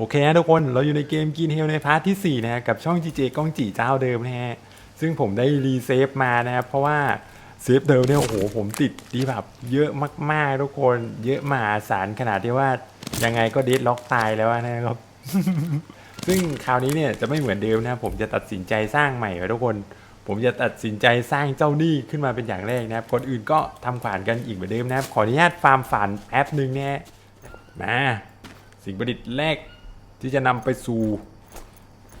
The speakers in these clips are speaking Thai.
โอเคนะทุกคนเราอยู่ในเกมกินเฮลในพาร์ทที่ 4นะฮะกับช่อง GJ ก้องจีเจ้าเดิมนะฮะ ซึ่งผมได้รีเซฟมานะครับ เพราะว่าเซฟเดิมเนี่ย โอ้โห ผมติดดีแบบเยอะมากๆ ทุกคนเยอะมหาศาลขนาดที่ว่ายังไงก็เดดล็อกตายแล้วนะครับ ซึ่งคราวนี้เนี่ยจะไม่เหมือนเดิมนะ ผมจะตัดสินใจสร้างใหม่ครับทุกคน ผมจะตัดสินใจสร้างเจ้าหนี้ขึ้นมาเป็นอย่างแรกนะครับคนอื่นก็ทำขวานกันอีกเหมือนเดิมนะครับขออนุญาตฟาร์มฝันแป๊บหนึ่งเนะฮะมาสิ่งประดิษฐ์แรก ที่จะนำไปสู่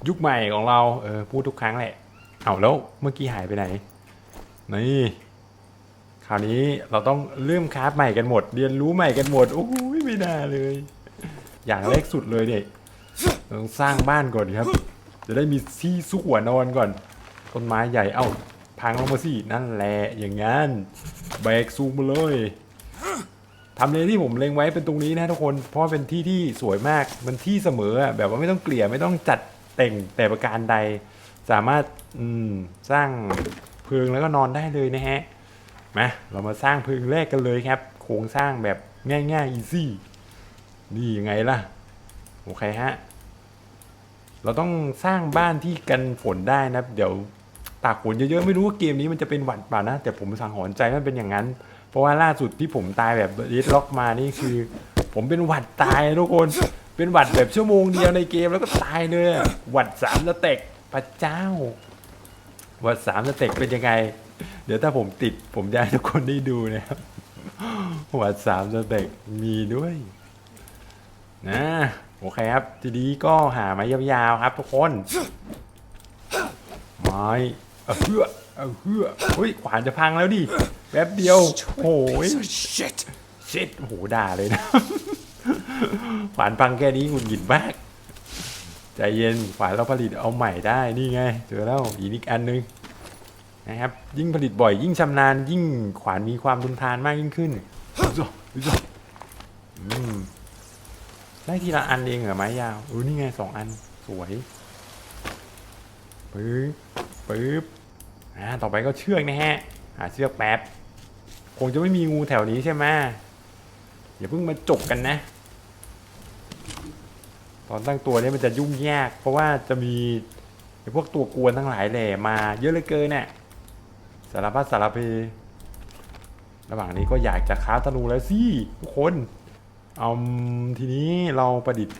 ยุคใหม่ของเราเออพูดทุกครั้งแหละเอาแล้วเมื่อกี้หายไปไหนนี่คราวนี้เราต้องเริ่มคราฟใหม่กันหมด เรียนรู้ใหม่กันหมดโอ้ยไม่น่าเลย อย่างแรกสุดเลยเนี่ยต้องสร้างบ้านก่อนครับ จะได้มีที่สู้หัวนอนก่อน ต้นไม้ใหญ่เอ้าพังลงมาสินั่นแหละอย่างงั้นแบกซูมมาเลย ทำเลที่ผมเล็งไว้เป็นตรงนี้นะทุกคนเพราะเป็นที่ที่สวยมากมันที่เสมอแบบว่าไม่ต้องเกลี่ยไม่ต้องจัดแต่งแต่ประการใด สามารถสร้างเพิงแล้วก็นอนได้เลยนะฮะมาเรามาสร้างเพิงแรกกันเลยครับ โครงสร้างแบบง่ายๆ easy นี่ยังไงล่ะโอเคฮะเราต้องสร้างบ้านที่กันฝนได้นะ เดี๋ยวตากฝนเยอะๆไม่รู้ว่าเกมนี้มันจะเป็นหวัดป่านะ แต่ผมสังหรณ์ใจมันเป็นอย่างนั้น เพราะว่าล่าสุดที่ผมตายแบบเดดล็อกมานี่คือ ผมเป็นหวัดตายทุกคน เป็นหวัดแบบชั่วโมงเดียวในเกมแล้วก็ตายเลยหวัดสามสเต็กพระเจ้า หวัดสามสเต็กเป็นยังไง เดี๋ยวถ้าผมติด ผมจะให้ทุกคนได้ดูนะครับหวัดสามสเต็กมีด้วยนะโอเคครับ ทีนี้ก็หาไม้ยาวๆครับทุกคนไม้เอาเฮือเอาเฮือเฮ้ยขวานจะพังแล้วดิ แป๊บเดียวโอ้ย Shit! เช็ดโอ้โหด่าเลยนะขวานพังแค่นี้หงุดหงิดมาก ใจเย็นขวานเราผลิตเอาใหม่ได้นี่ไงเจอแล้วอีกอันนึงนะครับยิ่งผลิตบ่อย ยิ่งชำนาญยิ่งขวานมีความทนทานมากยิ่งขึ้นอืมได้ทีละอันเองเหรอไม้ยาวเออนี่ไงสองอันสวยปึ๊บปึ๊บอ่าต่อไปก็เชือกนะฮะหาเชือกแป๊บ คงจะไม่มีงูแถวนี้ใช่ไหมอย่าเพิ่งมาจกกันนะ ตอนตั้งตัวเนี่ยมันจะยุ่งยาก เพราะว่าจะมีพวกตัวกวนทั้งหลายแหล่มาเยอะเหลือเกินเนี่ยสารพัดสารเพระหว่างนี้ก็อยากจะค้าธนูแล้วสิทุกคนเอาทีนี้เราประดิษฐ์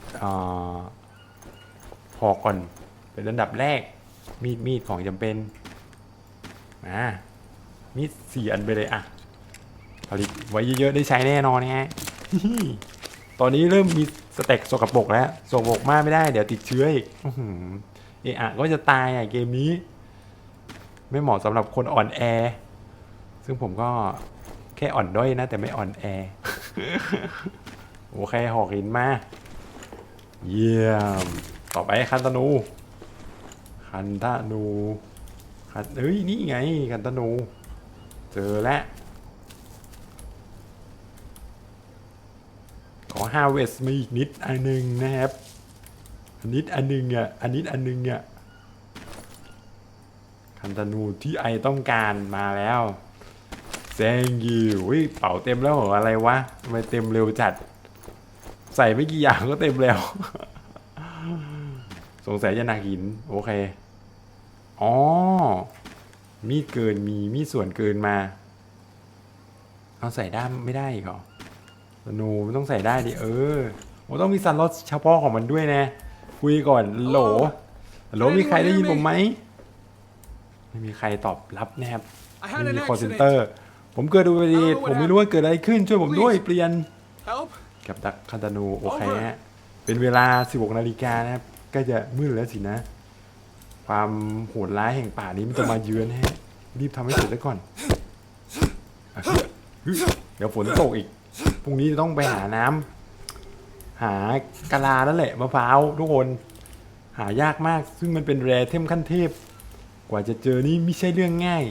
หอกก่อน เป็นอันดับแรก มีดมีดของจำเป็นมามีดสี่อันไปเลยอะ ผลิตไว้เยอะๆได้ใช้แน่นอนนะฮะตอนนี้เริ่มมีสเต็กสกปรกแล้วสกปรกมากไม่ได้เดี๋ยวติดเชื้ออีกเอะอะก็จะตายอะเกมนี้ ไม่เหมาะสำหรับคนอ่อนแอ ซึ่งผมก็แค่อ่อนด้อยนะ แต่ไม่อ่อนแอ โอเคหอกหินมา เยี่ยม ต่อไปคันธนู คันธนูคันเอ้ย นี่ไงคันธนู เจอแล้วขอ ฮาเวสมาอีกนิดอันหนึ่งนะครับ อันนิดอันหนึ่งอะอันนิดอันหนึ่งอะคันธนูที่ไอต้องการมาแล้ว thank you อุ้ยเป่าเต็มแล้วเหรออะไรวะทำไมเต็มเร็วจัด ใส่ไม่กี่อย่างก็เต็มแล้ว สงสัยจะหนักหิน โอเค อ๋อ มีเกินมีมีส่วนเกินมา เอาใส่ด้ามไม่ได้อีกเหรอ ธนูมันต้องใส่ได้ดิเออโอ้ต้องมีซันลอสเฉพาะของมันด้วยนะ คุยก่อนโหลโหลมีใครได้ยินผมไหมไม่มีใครตอบรับนะครับ I ไม่ had มี an คอเซนเตอ accident. ร์ ผมเกิดอุบัติเหตุ Hello, what ผมไม่รู้ว่าเกิดอะไรขึ้นช่วยผมด้วย Please. เปลี่ยน Help? กับดักคันธนูโอเค Over ฮะเป็นเวลา 16นาฬิกานะครับใก็จะมืดแล้วสินะ ความโหดร้ายแห่งป่านี้มันจะมาเยือนฮะรีบทำให้เสร็จซะก่อนอะเฮ้ยเดี๋ยวฝนตกอีก พรุ่งนี้จะต้องไปหาน้ำหากะลาแล้วแหละมะพร้าวทุกคน หายากมาก ซึ่งมันเป็นแร่เทมขั้นเทพ กว่าจะเจอนี่ไม่ใช่เรื่องง่าย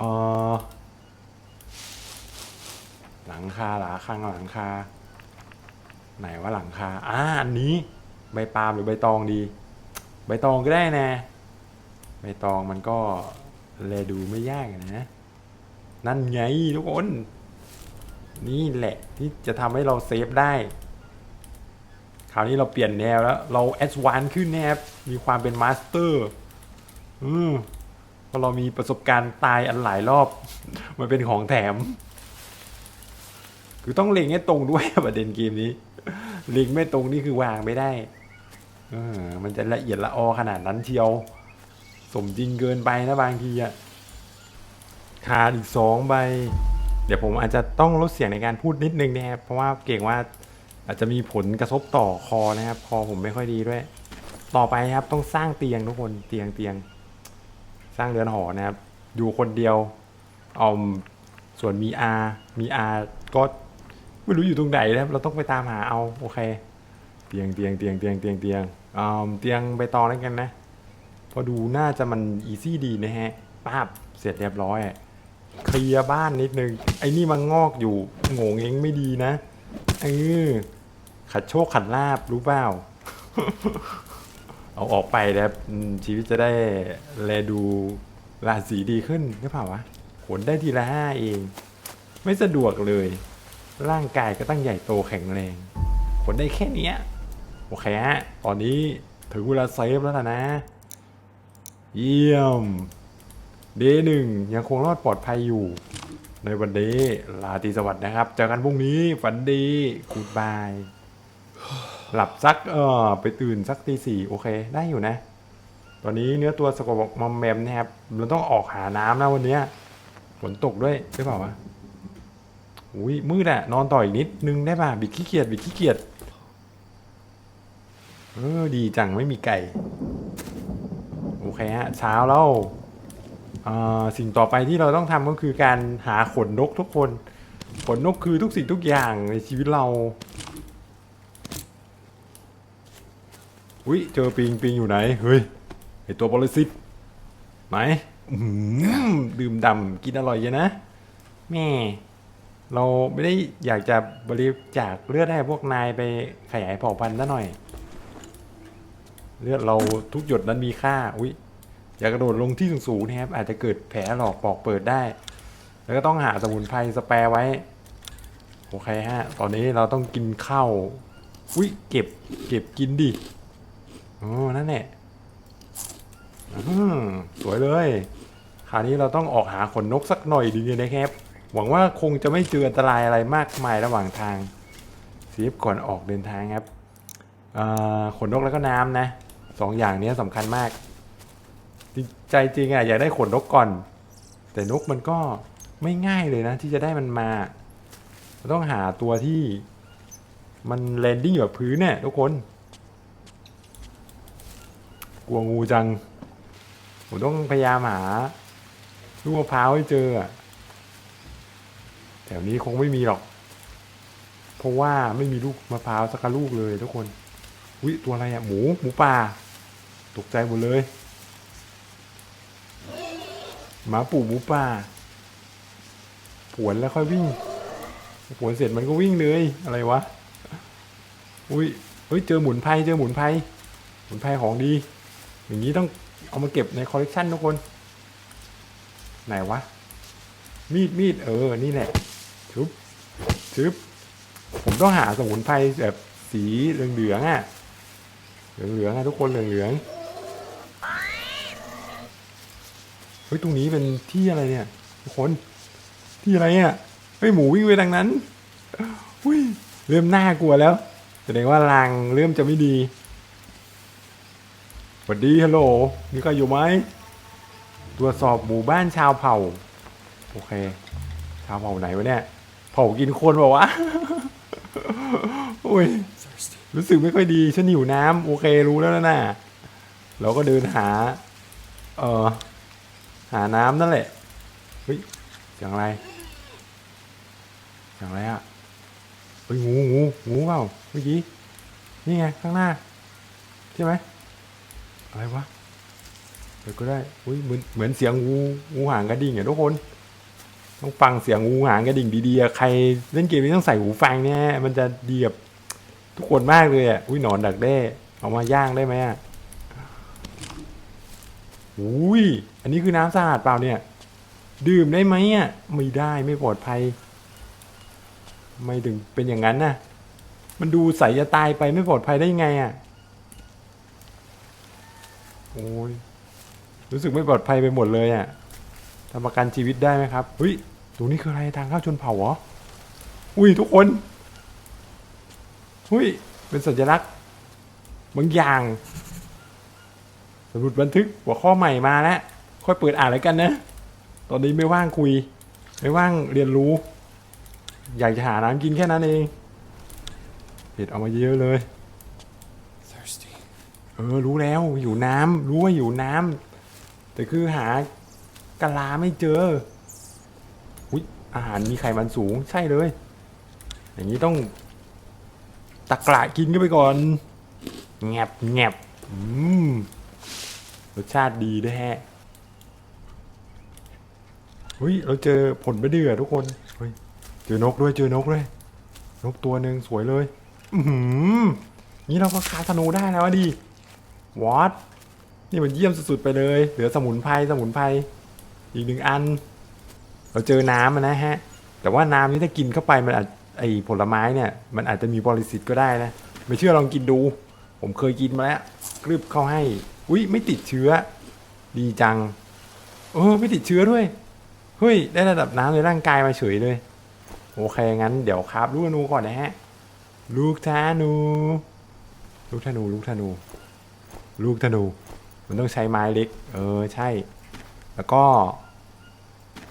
ออหลังคาหลาข้างหลังคา ไหนว่าหลังคาอ่าอันนี้ ใบปาล์มหรือใบตองดี ใบตองก็ได้นะ ใบตองมันก็แลดูไม่ยากนะ นั่นไงทุกคน นี่แหละที่จะทำให้เราเซฟได้ คราวนี้เราเปลี่ยนแนวแล้ว เราแอดวานซ์ขึ้นนะครับ มีความเป็นมาสเตอร์ อืมเพราะเรามีประสบการณ์ตายอันหลายรอบ มันเป็นของแถม คือต้องเล็งให้ตรงด้วยประเด็นเกมนี้ เล็งไม่ตรงนี่คือวางไม่ได้ออมันจะละเอียดละออขนาดนั้นเชียว สมจริงเกินไปนะบางทีอะขาดอีกสองใบ เดี๋ยวผมอาจจะต้องลดเสียงในการพูดนิดนึงนะครับ เพราะว่าเก่งว่าอาจจะมีผลกระทบต่อคอนะครับ คอผมไม่ค่อยดีด้วย ต่อไปครับต้องสร้างเตียงทุกคนเตียงเตียง สร้างเรือนหอนะครับ อยู่คนเดียวเอาส่วนมีอามีอาก็ไม่รู้อยู่ตรงไหนนะครับ เราต้องไปตามหาเอาโอเค เตียงเตียงเตียงเตียงเตียงเตียงเตียงใบตองแล้วกันนะ พอดูน่าจะมันอีซี่ดีนะฮะป้าบเสร็จเรียบร้อย เคลียร์บ้านนิดนึง ไอ้นี่มันงอกอยู่โง่เงงไม่ดีนะเออขัดโชคขัดลาบรู้เปล่า เอาออกไปนะครับอืมชีวิตจะได้แลดูราศีดีขึ้นหรือเปล่าวะผลได้ทีละห้าเอง ไม่สะดวกเลย ร่างกายก็ตั้งใหญ่โตแข็งแรงผลได้แค่เนี้ยโอเคฮะตอนนี้ถึงเวลาเซฟแล้วล่ะนะ เยี่ยม เดย์หนึ่งยังคงรอดปลอดภัยอยู่ ในวันนี้ลาตีสวัสดิ์นะครับ เจอกันพรุ่งนี้ฝันดีกูดบาย หลับสักเออไปตื่นสักตีสี่โอเค ได้อยู่นะ ตอนนี้เนื้อตัวสกปรกมอมแมมนะครับเราต้องออกหาน้ำนะวันนี้ฝนตกด้วยใช่เปล่าวะอุ้ยมืดอะนอนต่ออีกนิดนึงได้ป่ะบิดขี้เกียจบิดขี้เกียจเออดีจังไม่มีไก่ โอเคฮะเช้าแล้ว สิ่งต่อไปที่เราต้องทำก็คือการหาขนนกทุกคน ขนนกคือทุกสิ่งทุกอย่างในชีวิตเราอุ้ยเจอปิงปิงอยู่ไหนเฮ้ยไอตัวปรสิตไหนอื้อหือดื่มดำกินอร่อยเยนะแม่เราไม่ได้อยากจะบริจาคเลือดให้พวกนายไปขยายเผ่าพันธุ์ซะหน่อย เลือดเราทุกหยดนั้นมีค่า อุ้ย อย่ากระโดดลงที่สูงๆนะครับอาจจะเกิดแผลหลอกปอกเปิดได้ แล้วก็ต้องหาสมุนไพรสแปรไว้ โอเคฮะ ตอนนี้เราต้องกินข้าวอุ้ยเก็บเก็บกินดิอ๋อนั่นแหละอืมสวยเลย คราวนี้เราต้องออกหาขนนกสักหน่อยดีนะครับ หวังว่าคงจะไม่เจออันตรายอะไรมากมายระหว่างทางเซฟก่อนออกเดินทางครับขนนกแล้วก็น้ำนะสองอย่างนี้สำคัญมาก ใจจริงอะอยากได้ขนนกก่อน แต่นกมันก็ไม่ง่ายเลยนะ ที่จะได้มันมาต้องหาตัวที่มันแลนดิ้งอยู่กับพื้นเนี่ยทุกคน กลัวงูจัง ผมต้องพยายามหาลูกมะพร้าวให้เจอแถวนี้คงไม่มีหรอก เพราะว่าไม่มีลูกมะพร้าวสักลูกเลยทุกคน วิตัวอะไรอะหมูหมูป่า ตกใจหมดเลย หมาปู่หมูป่าผวนแล้วค่อยวิ่งผวนเสร็จมันก็วิ่งเลยอะไรวะอุ้ยเฮ้ยเจอหมุนไพรเจอหมุนไพรหมุนไพรของดี อย่างนี้ต้องเอามาเก็บในคอลเลกชันทุกคน ไหนวะ มีดมีดเออ นี่แหละชึบชึบผมต้องหาสมุนไพรแบบสีเหลืองๆอะ เหลืองๆอะทุกคนเหลืองๆ เฮ้ยตรงนี้เป็นที่อะไรเนี่ยทุกคนที่อะไรอะเฮ้ยหมูวิ่งไปทางนั้นอุ้ยเริ่มน่ากลัวแล้วแสดงว่าลางเริ่มจะไม่ดีสวัสดีฮัลโหลมีใครอยู่ไหมตรวจสอบหมู่บ้านชาวเผ่า โอเค ชาวเผ่าไหนวะเนี่ย เผ่ากินคนเปล่าวะโอ้ยรู้สึกไม่ค่อยดีฉันหิวน้ำโอเครู้แล้วนะน่ะเราก็เดินหา เออ หาน้ำนั่นแหละเฮ้ยเสียงไรเสียงไรอะเฮ้ยงูงูงูเปล่าเมื่อกี้นี่ไงข้างหน้าใช่ไหมอะไรวะเดี๋ยวก็ได้อุ้ยเหมือนเหมือนเสียงงูงูหางกระดิ่งอะทุกคนต้องฟังเสียงงูหางกระดิ่งดีๆใครเล่นเกมนี้ต้องใส่หูฟังเนี่ยมันจะดีกับทุกคนมากเลยอะอุ้ยหนอนดักแด้เอามาย่างได้ไหมอะ อุ้ย อันนี้คือน้ำสะอาดเปล่าเนี่ย ดื่มได้ไหมอะ ไม่ได้ไม่ปลอดภัย ไม่ถึงเป็นอย่างนั้นนะมันดูใสจะตายไปไม่ปลอดภัยได้ยังไงอะ โอ้ย รู้สึกไม่ปลอดภัยไปหมดเลยอะทำประกันชีวิตได้ไหมครับ เฮ้ย ตรงนี้คืออะไรทางเข้าชนเผ่าเหรอ อุ้ยทุกคน อุ้ย เป็นสัญลักษณ์บางอย่าง มุดบันทึกหัวข้อใหม่มาแล้วค่อยเปิดอ่านแล้วกันนะ ตอนนี้ไม่ว่างคุย ไม่ว่างเรียนรู้ อยากจะหาน้ำกินแค่นั้นเองเห็ดเอามาเยอะเลย Thirsty. เออรู้แล้วอยู่น้ำรู้ว่าอยู่น้ำแต่คือหากะลาไม่เจออุยอาหารมีไขมันสูงใช่เลย อย่างนี้ต้องตะกละกินก็ไปก่อนแงบแงบอืม รสชาติดีด้วยแฮะเฮ้ยเราเจอผลไมะเดือทุกคนเฮ้ยเจอนกด้วยเจอนกด้วย นกตัวหนึ่งสวยเลย อือหือนี่เราก็คาธนูได้แล้วอะดิวอตนี่มันเยี่ยมสุดๆไปเลย เหลือสมุนไพรสมุนไพรอีกหนึ่งอัน เราเจอน้ำนะฮะ แต่ว่าน้ำนี้ถ้ากินเข้าไปมันอาจไอผลไม้เนี่ย มันอาจจะมีบริสิทธิ์ก็ได้นะ ไม่เชื่อลองกินดู ผมเคยกินมาแล้วกรึบเข้าให้ อุ้ยไม่ติดเชื้อ ดีจังเออไม่ติดเชื้อด้วยเฮ้ยได้ระดับน้ำในร่างกายมาเฉยเลย โอเคงั้นเดี๋ยวครับลูกธนูก่อนนะฮะลูกธนู ลูกธนูลูกธนู ลูกธนู มันต้องใช้ไม้เล็ก เออใช่ แล้วก็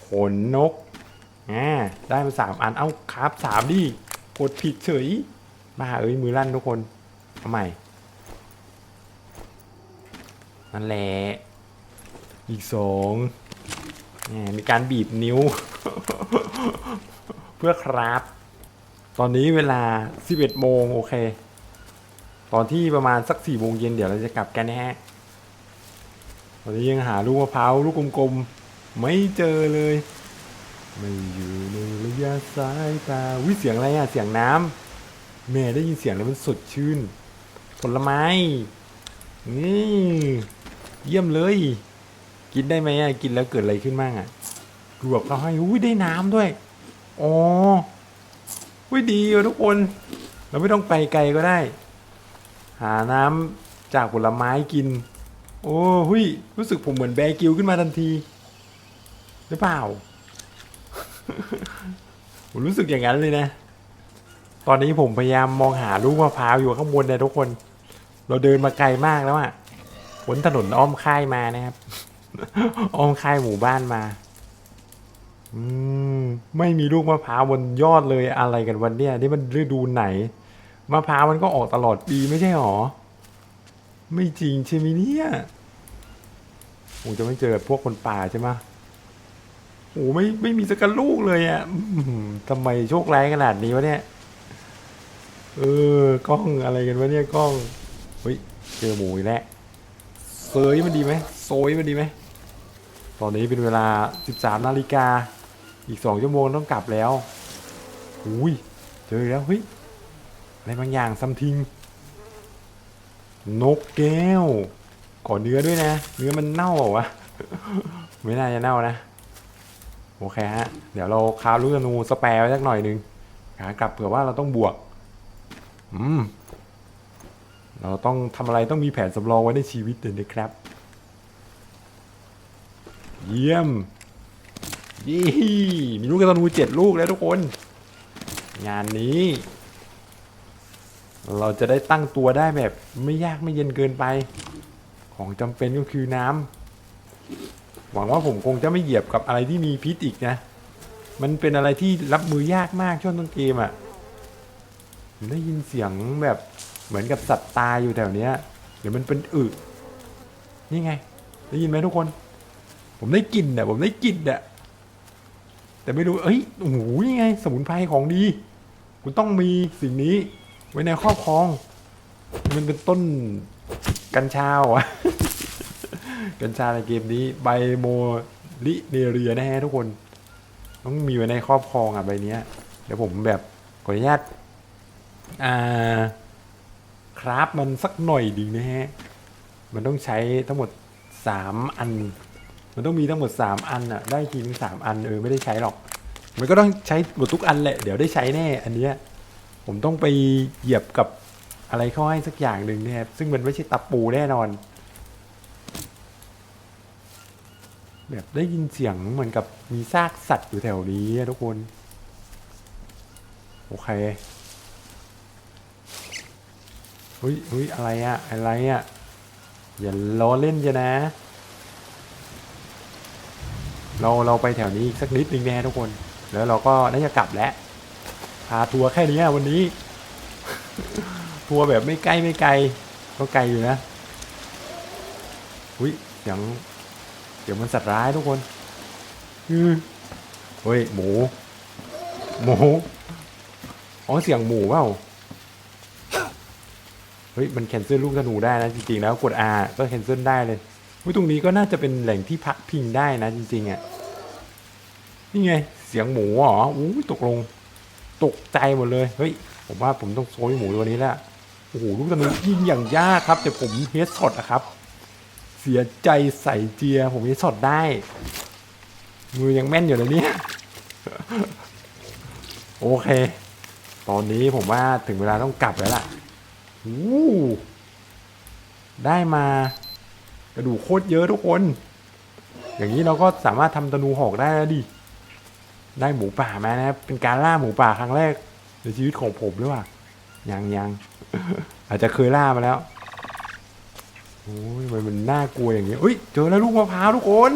ขนนกอ่าได้มาสามอันเอ้าครับสามดิกดผิดเฉยบ้าเอ้ยมือลั่นทุกคนเอาใหม่ นั่นแหละ อีกสองแหมมีการบีบนิ้ว เพื่อครับ ตอนนี้เวลา 11โมงโอเค ตอนที่ประมาณสัก4โมงเย็นเดี๋ยวเราจะกลับกันนะฮะ ตอนนี้ยังหาลูกมะพร้าวลูกกลมๆ ไม่เจอเลย ไม่อยู่ในระยะสายตาวิเสียงอะไรอะเสียงน้ำแม่ได้ยินเสียงแล้วมันสดชื่น ผลไม้นี่ เยี่ยมเลย กินได้ไหมอะกินแล้วเกิดอะไรขึ้นบ้างอะรวบเขาให้อุ้ยได้น้ำด้วยอ๋ออุ้ยดีอะทุกคน เราไม่ต้องไปไกลก็ได้ หาน้ำจากผลไม้กิน โอ้หุยรู้สึกผมเหมือนแบร์กิวขึ้นมาทันที หรือเปล่าผมรู้สึกอย่างนั้นเลยนะ ตอนนี้ผมพยายามมองหาลูกมะพร้าวอยู่ข้างบนเนี่ยทุกคน เราเดินมาไกลมากแล้วอะ บนถนนอ้อมค่ายมานะครับ อ้อมค่ายหมู่บ้านมา อืมไม่มีลูกมะพร้าวบนยอดเลยอะไรกันวันเนี้ยนี่มันฤดูไหนมะพร้าวมันก็ออกตลอดปีไม่ใช่หรอ ไม่จริงใช่ไหมเนี่ยผมจะไม่เจอกับพวกคนป่าใช่ไหมโอ้ไม่ไม่มีสักลูกเลยอะ่ะทำไมโชคร้ายขนาดนี้วะเนี่ย เออกล้องอะไรกันวะเนี่ยกล้อง เฮ้ย เจอหมูอีกแล้ว ซยมันดีไหมโซยมันดีไหมตอนนี้เป็นเวลา 13นาฬิกาอีก2ชั่วโมงต้องกลับแล้วอุ้ยเจอแล้วเฮ้ยอะไรบางอย่างซัมทิง นกแก้วขอเนื้อด้วยนะ เนื้อมันเน่าเหรอวะไม่น่าจะเน่านะ โอเคฮะ เดี๋ยวเราคาลูกธนูสแปร์ไว้สักหน่อยนึงขากลับเผื่อว่าเราต้องบวก อืม เราต้องทำอะไรต้องมีแผนสำรองไว้ในชีวิตเลยนะครับ เยี่ยมยี่มีลูกกระตันูเจ็ดลูกแล้วทุกคน งานนี้ เราจะได้ตั้งตัวได้แบบไม่ยากไม่เย็นเกินไป ของจำเป็นก็คือน้ำหวังว่าผมคงจะไม่เหยียบกับอะไรที่มีพิษอีกนะ มันเป็นอะไรที่รับมือยากมากช่วงต้นเกมอะ่ะได้ยินเสียงแบบ เหมือนกับสัตว์ตายอยู่แถวเนี้ยเดี๋ยวมันเป็นอึนี่ไง ได้ยินไหมทุกคน ผมได้กลิ่นอะผมได้กลิ่นอะแต่ไม่รู้เอ้ยโอ้โหนี่ไง สมุนไพรของดี คุณต้องมีสิ่งนี้ไว้ในครอบครอง มันเป็นต้นกัญชาอวะกัญชาในเกมนี้ไบโมลิเนเรียนะฮะทุกคน ต้องมีไว้ในครอบครองอะใบเนี้ยเดี๋ยวผมแบบขออนุญาตอ่า คราฟมันสักหน่อยดีนะฮะ มันต้องใช้ทั้งหมดสามอัน มันต้องมีทั้งหมด 3 อันอะได้ทีนึงสามอันเออไม่ได้ใช้หรอก มันก็ต้องใช้หมดทุกอันแหละ เดี๋ยวได้ใช้แน่ อันเนี้ยผมต้องไปเหยียบกับอะไรเข้าให้สักอย่างหนึ่งเนี่ยครับซึ่งมันไม่ใช่ตะปูแน่นอน แบบได้ยินเสียงเหมือนกับมีซากสัตว์อยู่แถวนี้ทุกคน โอเค เฮ้ยเฮ้ยอะไรอะอะไรอะอย่าล้อเล่นจะนะ เราเราไปแถวนี้อีกสักนิดนึงแน่ทุกคน แล้วเราก็น่าจะกลับแล้วพาทัวร์แค่นี้วันนี้ ทัวร์แบบไม่ใกล้ไม่ไกล ก็ไกลอยู่นะอุ้ยเสียงเสียงมันสัตว์ร้ายทุกคนอือเฮ้ยหมู หมู อ๋อ เสียงหมูเปล่า เฮ้ยมันแคนเซิลลูกธนูได้นะจริงๆแล้วกด R ก็แคนเซิลได้เลยอุ้ยตรงนี้ก็น่าจะเป็นแหล่งที่พักพิงได้นะจริงๆอะนี่ไงเสียงหมูเหรออู้ยตกลง ตกใจหมดเลยเฮ้ยผมว่าผมต้องโซยหมูตัวนี้แล้วโอ้โหลูกธนูยิงอย่างยากครับ แต่ผมเฮดช็อตอะครับ เสียใจใส่เจีย ผมเฮดช็อตได้มือยังแม่นอยู่เลยเนี่ยโอเค ตอนนี้ผมว่าถึงเวลาต้องกลับแล้วล่ะ อู้ได้มากระดูกโคตรเยอะทุกคน อย่างนี้เราก็สามารถทำธนูหอกได้แล้วดิ ได้หมูป่ามานะครับ เป็นการล่าหมูป่าครั้งแรกในชีวิตของผมหรือเปล่า ยังยังอาจจะเคยล่ามาแล้ว โอ้ยมันมันน่ากลัวอย่างนี้อุ้ยเจอแล้วลูกมะพร้าวทุกคน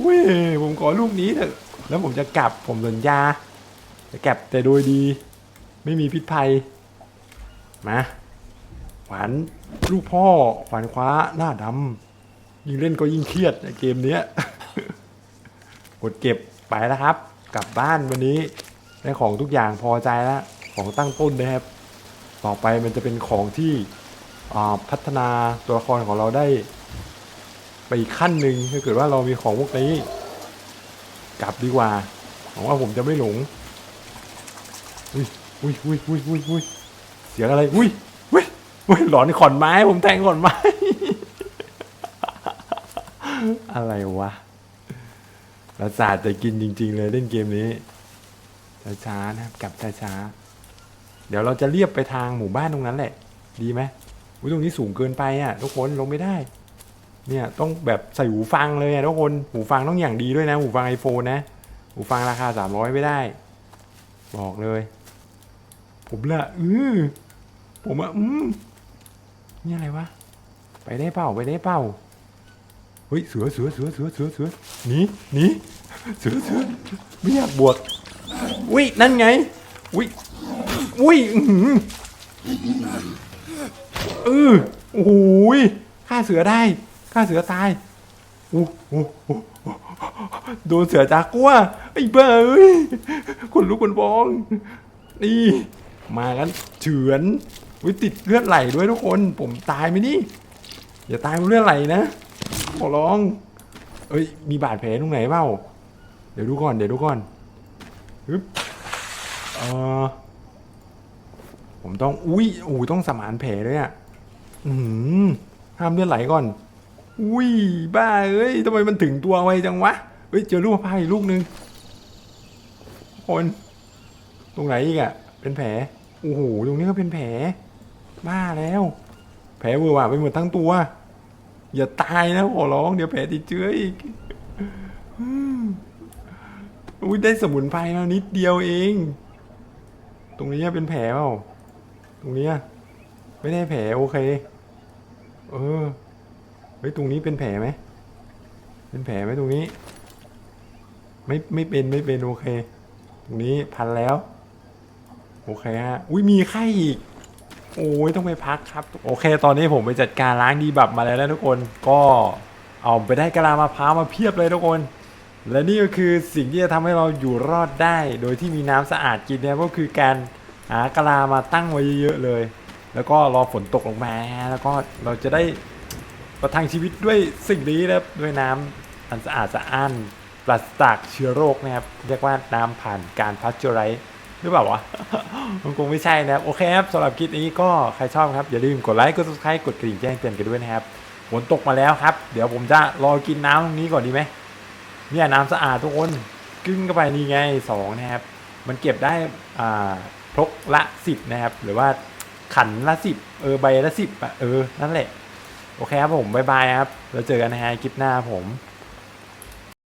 อุ้ยผมขอลูกนี้เถอะ แล้วผมจะกลับผมสัญญา จะกลับแต่โดยดี ไม่มีพิษภัย มา ขวานลูกพ่อขวานคว้าหน้าดำยิ่งเล่นก็ยิ่งเครียดในเกมนี้กดเก็บไปแล้วครับ กลับบ้านวันนี้ได้ของทุกอย่างพอใจแล้วของตั้งต้นนะครับ ต่อไปมันจะเป็นของที่พัฒนาตัวละครของเราได้ ไปอีกขั้นหนึ่งถ้าเกิดว่าเรามีของพวกนี้ กลับดีกว่าหวังว่าผมจะไม่หลงอุ้ยอุ้ยอุ้ยอุ้ยอุ้ยเสียงอะไรอุ้ย อุ้ยหลอนขอนไม้ ผมแทงขอนไม้ อะไรวะประสาทจะกินจริง ๆ เลยเล่นเกมนี้ช้าๆนะครับกลับช้าๆเดี๋ยวเราจะเรียบไปทางหมู่บ้านตรงนั้นแหละ ดีไหมอุ้ยตรงนี้สูงเกินไปอะทุกคนลงไม่ได้ เนี่ยต้องแบบใส่หูฟังเลยอะทุกคนหูฟังต้องอย่างดีด้วยนะ หูฟังไอโฟนนะ หูฟังราคาสามร้อยไม่ได้ บอกเลย ผมละอือผมอะอืม นี่อะไรวะ ไปได้เปล่าไปได้เปล่าเฮ้ยเสือเสือเสือเสือเสือเสือหนีหนีเสือเสือไม่อยากบวกอุ้ยนั่นไงอุ้ยอุ้ยอือเออโอ้โหยฆ่าเสือได้ฆ่าเสือตายอู้หูอู้หูโดนเสือจากกัวไอ้เบ้าเอ้ยคนลุกคนบอง นี่ มากันเฉือน วิติดเลือดไหลด้วยทุกคน ผมตายไหมนี่อย่าตายเพราะเลือดไหลนะขอร้อง เอ้ยมีบาดแผลตรงไหนเปล่าเดี๋ยวดูก่อนเดี๋ยวดูก่อนฮึบเออผมต้องอุ้ยอู้ต้องสมานแผลด้วยอะอืมห้ามเลือดไหลก่อน อุ้ยบ้าเอ้ยทำไมมันถึงตัวไวจังวะเฮ้ยเจอลูกมะพร้าวอีกลูกนึงคน ตรงไหนอีกอะ เป็นแผลโอ้โหตรงนี้ก็เป็นแผล บ้าแล้ว แผลเวอร์วะไปหมดทั้งตัว อย่าตายนะขอร้อง เดี๋ยวแผลติดเชื้ออีกอุ้ยได้สมุนไพรมานิดเดียวเอง ตรงนี้เป็นแผลเปล่า ตรงนี้ไม่ได้แผลโอเค เออ เฮ้ยตรงนี้เป็นแผลไหม เป็นแผลไหมตรงนี้ ไม่ไม่เป็นไม่เป็นโอเค ตรงนี้พันแล้ว โอเคฮะ อุ้ยมีไข้อีก โอ้ยต้องไปพักครับ โอเค ตอนนี้ผมไปจัดการล้างดีบับมาแล้วนะทุกคนก็เอาไปได้กะลามะพร้าวมาเพียบเลยทุกคน และนี่ก็คือสิ่งที่จะทำให้เราอยู่รอดได้ โดยที่มีน้ำสะอาดกินเนี่ยก็คือการหากะลามาตั้งไว้เยอะๆเลย แล้วก็รอฝนตกลงมาแล้วก็เราจะได้ประทังชีวิตด้วยสิ่งนี้นะครับด้วยน้ำอันสะอาดสะอ้านปราศจากเชื้อโรคนะครับเรียกว่าน้ำผ่านการพัชเจอไรส์ หรือเปล่าวะมันคงไม่ใช่นะครับ โอเคครับสำหรับคลิปนี้ก็ใครชอบครับ อย่าลืมกดไลค์ กด subscribe กดกระดิ่งแจ้งเตือนกันด้วยนะครับ ฝนตกมาแล้วครับ เดี๋ยวผมจะรอกินน้ำตรงนี้ก่อนดีไหมเนี่ยน้ำสะอาดทุกคน กึ้งเข้าไปนี่ไงสองนะครับ มันเก็บได้อ่าพกละสิบนะครับ หรือว่าขันละสิบเออใบละสิบอะเออนั่นแหละ โอเคครับผม บ๊ายบายครับแล้วเจอกันนะฮะคลิปหน้าผม